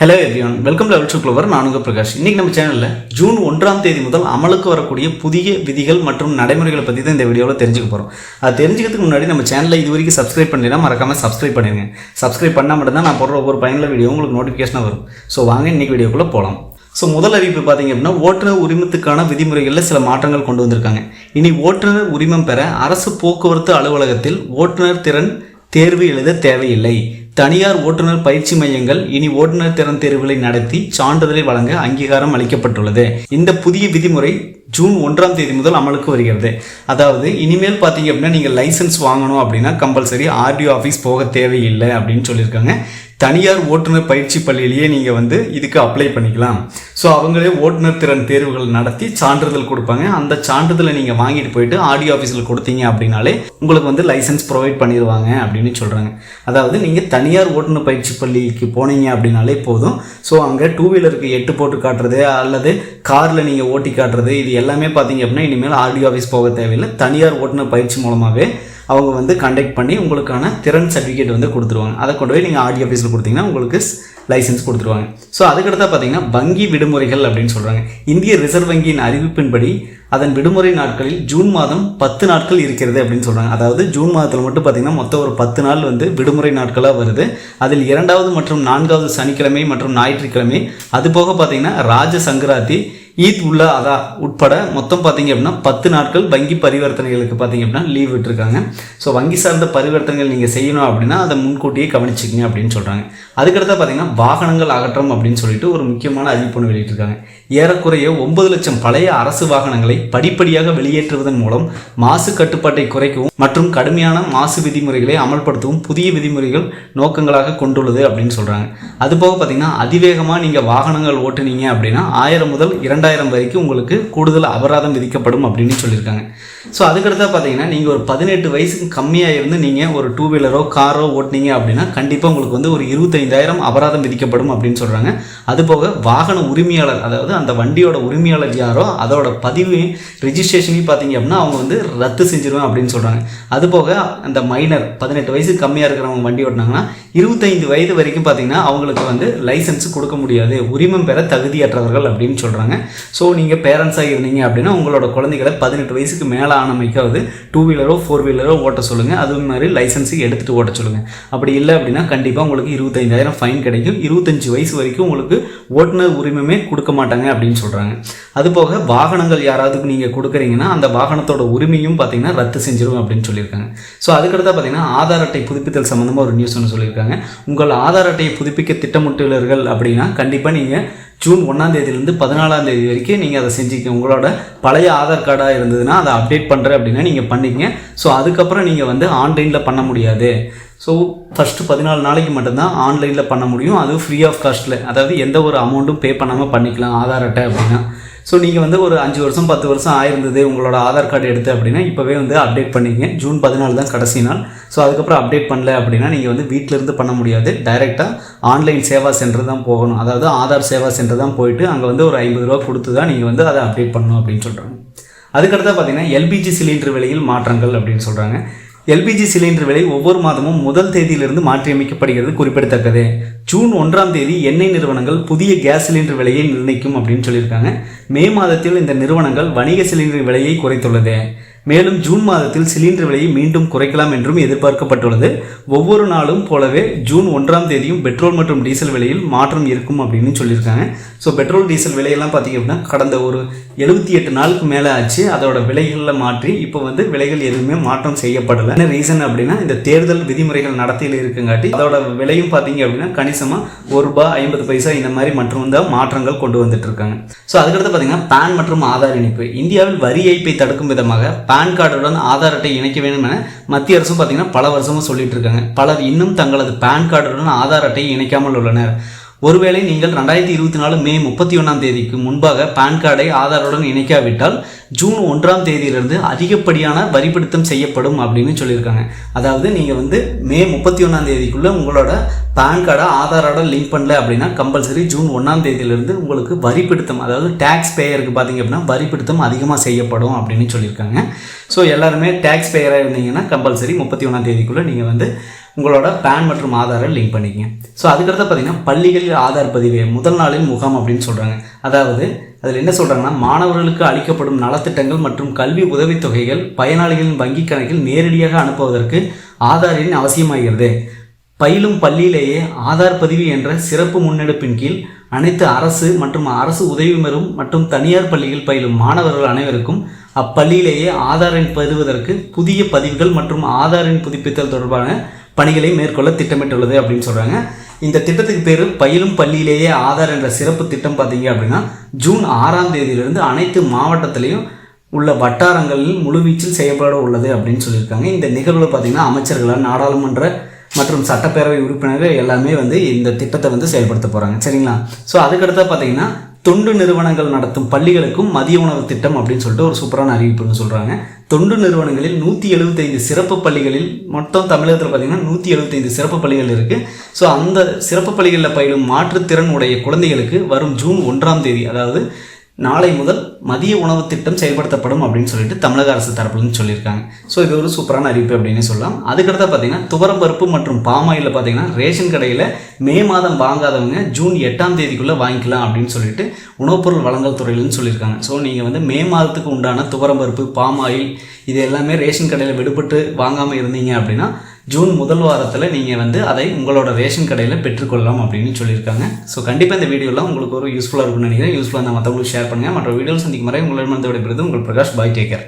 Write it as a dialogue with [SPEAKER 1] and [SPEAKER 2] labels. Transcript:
[SPEAKER 1] Hello everyone welcome level to Clover நான் பிரகாஷ். இன்றைக்கி நம்ம சேனலில் ஜூன் ஒன்றாம் தேதி முதல் அமலுக்கு வரக்கூடிய புதிய விதிகள் மற்றும் நடைமுறைகளை பற்றி தான் இந்த வீடியோவில் தெரிஞ்சுக்க போகிறோம் அது தெரிஞ்சுக்கிறதுக்கு முன்னாடி நம்ம சேனலில் இது வரைக்கும் சப்ஸ்கிரைப் பண்ணலைன்னா மறக்காமல் சப்ஸ்கிரைப் பண்ணிடுங்க. சப்ஸ்கிரைப் பண்ணால் மட்டும்தான் நான் போடுற ஒவ்வொரு பயனில் வீடியோ உங்களுக்கு நோட்டிஃபிகேஷனாக வரும். ஸோ வாங்க இன்றைக்கி வீடியோக்குள்ளே போகலாம் ஸோ முதல் அறிவிப்பு பார்த்தீங்க அப்படின்னா ஓட்டுநர் உரிமத்துக்கான விதிமுறைகளில் சில மாற்றங்கள் கொண்டு வந்திருக்காங்க. இனி ஓட்டுநர் உரிமம் பெற அரசு போக்குவரத்து அலுவலகத்தில் ஓட்டுநர் திறன் தேர்வு எழுத தேவையில்லை. தனியார் ஓட்டுநர் பயிற்சி மையங்கள் இனி ஓட்டுநர் திறன் தேர்வுகளை நடத்தி சான்றிதழை வழங்க அங்கீகாரம் அளிக்கப்பட்டுள்ளது. இந்த புதிய விதிமுறை ஜூன் ஒன்றாம் தேதி முதல் அமலுக்கு வருகிறது. அதாவது இனிமேல் பார்த்தீங்க அப்படின்னா நீங்கள் லைசன்ஸ் வாங்கணும் அப்படின்னா கம்பல்சரி ஆர்டிஓ ஆஃபீஸ் போக தேவையில்லை அப்படின்னு சொல்லியிருக்காங்க. தனியார் ஓட்டுநர் பயிற்சி பள்ளியிலேயே நீங்கள் வந்து இதுக்கு அப்ளை பண்ணிக்கலாம். ஸோ அவங்களே ஓட்டுநர் திறன் தேர்வுகள் நடத்தி சான்றிதழ் கொடுப்பாங்க. அந்த சான்றிதழை நீங்கள் வாங்கிட்டு போயிட்டு ஆர்டிஓ ஆஃபீஸில் கொடுத்தீங்க அப்படின்னாலே உங்களுக்கு வந்து லைசன்ஸ் ப்ரொவைட் பண்ணிடுவாங்க அப்படின்னு சொல்கிறாங்க அதாவது நீங்கள் தனியார் ஓட்டுநர் பயிற்சி பள்ளிக்கு போனீங்க அப்படின்னாலே போதும். ஸோ அங்கே டூ வீலருக்கு எட்டு போட்டு காட்டுறது அல்லது காரில் நீங்கள் ஓட்டி காட்டுறது இது எல்லாமே பார்த்தீங்க அப்படின்னா இனிமேல் ஆர்டிஓ ஆஃபீஸ் போக தேவையில்லை. தனியார் ஓட்டுநர் பயிற்சி மூலமாகவே அவங்க வந்து கண்டக்ட் பண்ணி உங்களுக்கான திறன் சர்டிஃபிகேட் வந்து கொடுத்துருவாங்க. அதை கொண்டு போய் நீங்கள் ஆர்டி ஆஃபீஸில் கொடுத்தீங்கன்னா உங்களுக்கு லைசன்ஸ் கொடுத்துருவாங்க. ஸோ அதுக்கடுத்தா பார்த்தீங்கன்னா வங்கி விடுமுறைகள் அப்படின்னு சொல்கிறாங்க இந்திய ரிசர்வ் வங்கியின் அறிவிப்பின்படி அதன் விடுமுறை நாட்களில் ஜூன் மாதம் பத்து நாட்கள் இருக்கிறது அப்படின்னு சொல்கிறாங்க அதாவது ஜூன் மாதத்தில் மட்டும் பார்த்தீங்கன்னா மொத்தம் ஒரு பத்து நாள் வந்து விடுமுறை நாட்களாக வருது. அதில் இரண்டாவது மற்றும் நான்காவது சனிக்கிழமை மற்றும் ஞாயிற்றுக்கிழமை அது போக பார்த்தீங்கன்னா ராஜ சங்கராந்தி ஈத் உள்ள அதா உட்பட மொத்தம் பார்த்தீங்க அப்படின்னா பத்து நாட்கள் வங்கி பரிவர்த்தனைகளுக்கு பார்த்தீங்க அப்படின்னா லீவ் விட்டுருக்காங்க. ஸோ வங்கி சார்ந்த பரிவர்த்தனைகள் நீங்கள் செய்யணும் அப்படின்னா அதை முன்கூட்டியே கவனிச்சிக்கங்க அப்படின்னு சொல்கிறாங்க அதுக்கடுத்தா பார்த்தீங்கன்னா வாகனங்கள் அகற்றம் அப்படின்னு சொல்லிட்டு ஒரு முக்கியமான அறிவிப்பு வெளியிட்டிருக்காங்க. ஏறக்குறைய ஒன்பது லட்சம் பழைய அரசு வாகனங்களை படிப்படியாக வெளியேற்றுவதன் மூலம் மாசு கட்டுப்பாட்டை குறைக்கவும் மற்றும் கடுமையான மாசு விதிமுறைகளை அமல்படுத்தவும் புதிய விதிமுறைகள் நோக்கங்களாக கொண்டுள்ளது அப்படின்னு சொல்கிறாங்க அதுபோக பார்த்தீங்கன்னா அதிவேகமாக நீங்கள் வாகனங்கள் ஓட்டுனீங்க அப்படின்னா ஆயிரம் முதல் இரண்டாயிரம் வரைக்கும் உங்களுக்கு கூடுதல் அபராதம் விதிக்கப்படும் அப்படின்னு சொல்லியிருக்காங்க. ஸோ அதுக்கடுத்தா பார்த்தீங்கன்னா நீங்கள் ஒரு பதினெட்டு வயசுக்கு கம்மியாக இருந்து நீங்கள் ஒரு டூ வீலரோ காரோ ஓட்டுனீங்க அப்படின்னா கண்டிப்பாக உங்களுக்கு வந்து ஒரு இருபத்தைந்தாயிரம் அபராதம் விதிக்கப்படும் அப்படின்னு சொல்கிறாங்க அதுபோக வாகன உரிமையாளர் அதாவது அந்த வண்டியோட உரிமையாளர் யாரோ அதோட பதிவு ரிஜிஸ்ட்ரேஷனையும் பார்த்தீங்க அப்படின்னா அவங்க வந்து ரத்து செஞ்சிருவேன் அப்படின்னு சொல்கிறாங்க அதுபோக அந்த மைனர் பதினெட்டு வயசு கம்மியாக இருக்கிறவங்க வண்டி ஓட்டினாங்கன்னா இருபத்தைந்து வயது வரைக்கும் பார்த்தீங்கன்னா அவங்களுக்கு வந்து லைசன்ஸ் கொடுக்க முடியாது. உரிமம் பெற தகுதியற்றவர்கள் அப்படின்னு சொல்கிறாங்க ஸோ நீங்கள் பேரண்ட்ஸாக இருந்தீங்க அப்படின்னா உங்களோட குழந்தைகளை பதினெட்டு வயசுக்கு மேலே ஆனமைக்காவது டூ வீலரோ ஃபோர் வீலரோ ஓட்ட சொல்லுங்கள் அது மாதிரி லைசன்ஸு எடுத்துகிட்டு ஓட்ட சொல்லுங்கள் அப்படி இல்லை அப்படின்னா கண்டிப்பாக உங்களுக்கு இருபத்தைந்தாயிரம் ஃபைன் கிடைக்கும். இருபத்தஞ்சு வயசு வரைக்கும் உங்களுக்கு ஓட்டுநர் உரிமையுமே கொடுக்க மாட்டாங்க அப்படின்னு சொல்கிறாங்க அதுபோக வாகனங்கள் யாராவது நீங்கள் கொடுக்குறீங்கன்னா அந்த வாகனத்தோட உரிமையும் பார்த்தீங்கன்னா ரத்து செஞ்சிடும் அப்படின்னு சொல்லியிருக்காங்க. ஸோ அதுக்கடுத்தா பார்த்தீங்கன்னா ஆதார் அட்டை புதுப்பித்தல் சம்மந்தமாக ஒரு நியூஸ் ஒன்று சொல்லியிருக்காங்க. உங்கள் ஆதார் அட்டையை புதுப்பிக்க திட்டமிட்டுள்ளீர்கள் அப்படின்னா கண்டிப்பாக நீங்கள் ஜூன் ஒன்றாம் தேதியிலேருந்து பதினாலாம் தேதி வரைக்கும் நீங்கள் அதை செஞ்சுக்க உங்களோட பழைய ஆதார் கார்டாக இருந்ததுன்னா அதை அப்டேட் பண்ணுறேன் அப்படின்னா நீங்கள் பண்ணிக்கங்க. ஸோ அதுக்கப்புறம் நீங்கள் வந்து ஆன்லைனில் பண்ண முடியாது. ஸோ ஃபஸ்ட்டு பதினாலு நாளைக்கு மட்டும்தான் ஆன்லைனில் பண்ண முடியும். அதுவும் ஃப்ரீ ஆஃப் காஸ்ட்டில் அதாவது எந்த ஒரு அமௌண்ட்டும் பே பண்ணாமல் பண்ணிக்கலாம் ஆதார் அட்டை அப்படின்னா. ஸோ நீங்கள் வந்து ஒரு அஞ்சு வருஷம் பத்து வருஷம் ஆயிருந்தது உங்களோட ஆதார் கார்டு எடுத்து அப்படின்னா இப்போவே வந்து அப்டேட் பண்ணிங்க. ஜூன் பதினாலு தான் கடைசி நாள். ஸோ அதுக்கப்புறம் அப்டேட் பண்ணல அப்படின்னா நீங்கள் வந்து வீட்டிலேருந்து பண்ண முடியாது. டைரெக்டாக ஆன்லைன் சேவா சென்டர் தான் போகணும். அதாவது ஆதார் சேவா சென்டர் தான் போயிட்டு அங்கே வந்து ஒரு ஐம்பது ரூபா கொடுத்து தான் நீங்கள் வந்து அதை அப்டேட் பண்ணணும் அப்படின்னு சொல்கிறாங்க அதுக்கடுத்தா பார்த்தீங்கன்னா எல்பிஜி சிலிண்டர் விலையில் மாற்றங்கள் அப்படின்னு சொல்கிறாங்க எல்பிஜி சிலிண்டர் விலை ஒவ்வொரு மாதமும் முதல் தேதியிலிருந்து மாற்றியமைக்கப்படுகிறது குறிப்பிடத்தக்கது. ஜூன் ஒன்றாம் தேதி எண்ணெய் நிறுவனங்கள் புதிய கேஸ் சிலிண்டர் விலையை நிர்ணயிக்கும் அப்படின்னு சொல்லியிருக்காங்க. மே மாதத்தில் இந்த நிறுவனங்கள் வணிக சிலிண்டர் விலையை குறைத்துள்ளது. மேலும் ஜூன் மாதத்தில் சிலிண்டர் விலையை மீண்டும் குறைக்கலாம் என்றும் எதிர்பார்க்கப்பட்டுள்ளது. ஒவ்வொரு நாளும் போலவே ஜூன் ஒன்றாம் தேதியும் பெட்ரோல் மற்றும் டீசல் விலையில் மாற்றம் இருக்கும் அப்படின்னு சொல்லியிருக்காங்க. ஸோ பெட்ரோல் டீசல் விலையெல்லாம் பார்த்தீங்க அப்படின்னா கடந்த ஒரு எழுபத்தி எட்டு நாளுக்கு மேலே ஆச்சு. அதோட விலைகளில் மாற்றி இப்போ வந்து விலைகள் எதுவுமே மாற்றம் செய்யப்படலை. என்ன ரீசன் அப்படின்னா இந்த தேர்தல் விதிமுறைகள் நடத்தியில் இருக்குங்காட்டி அதோட விலையும் பார்த்தீங்க அப்படின்னா கணிசமாக ஒரு ரூபாய் ஐம்பது பைசா இந்த மாதிரி மற்றும் தான் மாற்றங்கள் கொண்டு வந்துட்டு இருக்காங்க. ஸோ அதுக்கடுத்து பார்த்தீங்கன்னா பேன் மற்றும் ஆதார் இணைப்பு. இந்தியாவில் வரி ஏய்ப்பை தடுக்கும் விதமாக பேன் கார்டுடன் ஆதார் அட்டை இணைக்க வேண்டும் என மத்திய அரசும் பார்த்தீங்கன்னா பல வருஷமும் சொல்லிட்டு இருக்காங்க. பலர் இன்னும் தங்களது பேன் கார்டுடன் ஆதார் அட்டையை இணைக்காமல் உள்ளனர். ஒருவேளை நீங்கள் ரெண்டாயிரத்தி இருபத்தி நாலு மே முப்பத்தி ஒன்றாம் தேதிக்கு முன்பாக பேன் கார்டை ஆதாருடன் இணைக்காவிட்டால் ஜூன் ஒன்றாம் தேதியிலிருந்து அதிகப்படியான வரிபிடித்தம் செய்யப்படும் அப்படின்னு சொல்லியிருக்காங்க. அதாவது நீங்கள் வந்து மே முப்பத்தி ஒன்றாம் தேதிக்குள்ளே உங்களோட பேன் கார்டை ஆதாரோட லிங்க் பண்ணல அப்படின்னா கம்பல்சரி ஜூன் ஒன்றாம் தேதியிலிருந்து உங்களுக்கு வரிபிடித்தம் அதாவது டேக்ஸ் பேயருக்கு பார்த்தீங்க அப்படின்னா வரிபிடித்தம் அதிகமாக செய்யப்படும் அப்படின்னு சொல்லியிருக்காங்க. ஸோ எல்லாருமே டேக்ஸ் பேயராக இருந்தீங்கன்னா கம்பல்சரி முப்பத்தி ஒன்றாம் தேதிக்குள்ளே நீங்கள் வந்து உங்களோட பேன் மற்றும் ஆதாரை லிங்க் பண்ணிக்கங்க. ஸோ அதுக்கடுத்து பார்த்தீங்கன்னா பள்ளிகளில் ஆதார் பதிவு முதல் நாளில் முகாம் அப்படின்னு சொல்கிறாங்க அதாவது அதில் என்ன சொல்கிறாங்கன்னா மாணவர்களுக்கு அளிக்கப்படும் நலத்திட்டங்கள் மற்றும் கல்வி உதவித்தொகைகள் பயனாளிகளின் வங்கிக் கணக்கில் நேரடியாக அனுப்புவதற்கு ஆதார் எண் அவசியமாகிறது. பயிலும் பள்ளியிலேயே ஆதார் பதிவு என்ற சிறப்பு முன்னெடுப்பின் கீழ் அனைத்து அரசு மற்றும் அரசு உதவி பெறும் மற்றும் தனியார் பள்ளியில் பயிலும் மாணவர்கள் அனைவருக்கும் அப்பள்ளியிலேயே ஆதார் எண் பெறுவதற்கு புதிய பதிவுகள் மற்றும் ஆதாரின் புதுப்பித்தல் தொடர்பான பணிகளை மேற்கொள்ள திட்டமிட்டுள்ளது அப்படின்னு சொல்கிறாங்க இந்த திட்டத்துக்கு பேர் பயிலும் பள்ளியிலேயே ஆதார் என்ற சிறப்பு திட்டம் பார்த்தீங்க அப்படின்னா ஜூன் ஆறாம் தேதியிலிருந்து அனைத்து மாவட்டத்திலையும் உள்ள வட்டாரங்களில் முழுவீச்சில் செய்யப்பட உள்ளது அப்படின்னு சொல்லியிருக்காங்க. இந்த நிகழ்வில் பார்த்தீங்கன்னா அமைச்சர்களால் நாடாளுமன்ற மற்றும் சட்டப்பேரவை உறுப்பினர்கள் எல்லாமே வந்து இந்த திட்டத்தை வந்து செயல்படுத்த போகிறாங்க சரிங்களா? ஸோ அதுக்கடுத்து பார்த்தீங்கன்னா தொண்டு நிறுவனங்கள் நடத்தும் பள்ளிகளுக்கும் மதிய உணவு திட்டம் அப்படின்னு சொல்லிட்டு ஒரு சூப்பரான அறிவிப்புன்னு சொல்கிறாங்க தொண்டு நிறுவனங்களில் நூற்றி எழுபத்தைந்து சிறப்பு பள்ளிகளில் மொத்தம் தமிழகத்தில் பார்த்தீங்கன்னா நூற்றி எழுபத்தைந்து சிறப்பு பள்ளிகள் இருக்குது ஸோ அந்த சிறப்பு பள்ளிகளில் பயிலும் மாற்றுத்திறன் உடைய குழந்தைகளுக்கு வரும் ஜூன் ஒன்றாம் தேதி அதாவது நாளை முதல் மதிய உணவு திட்டம் செயல்படுத்தப்படும் அப்படின்னு சொல்லிட்டு தமிழக அரசு தரப்புலன்னு சொல்லியிருக்காங்க. ஸோ இது ஒரு சூப்பரான அறிவிப்பு அப்படின்னு சொல்லலாம். அதுக்கடுத்து பார்த்தீங்கன்னா துவரம்பருப்பு மற்றும் பாமாயில் பார்த்தீங்கன்னா ரேஷன் கடையில் மே மாதம் வாங்காதவங்க ஜூன் எட்டாம் தேதிக்குள்ளே வாங்கிக்கலாம் அப்படின்னு சொல்லிட்டு உணவுப்பொருள் வழங்கல் துறையிலன்னு சொல்லியிருக்காங்க. ஸோ நீங்கள் வந்து மே மாதத்துக்கு உண்டான துவரம்பருப்பு பாமாயில் இது எல்லாமே ரேஷன் கடையில் விடுபட்டு வாங்காமல் இருந்தீங்க அப்படின்னா ஜூன் முதல் வாரத்தில் நீங்கள் வந்து அதை உங்களோட ரேஷன் கடையில் பெற்றுக்கொள்ளலாம் அப்படின்னு சொல்லியிருக்காங்க. ஸோ கண்டிப்பாக இந்த வீடியோலாம் உங்களுக்கு ஒரு யூஸ்ஃபுல்லாக இருக்கும்னு நினைக்கிறேன். யூஸ்ஃபுல்லாக இருந்தால் மற்றவங்களுக்கு ஷேர் பண்ணுங்கள் மற்ற வீடியோஸ் சந்திக்கும் வரை உங்களிடம் வந்து விடைபெறுது உங்கள் பிரகாஷ் பாய் டேக்கர்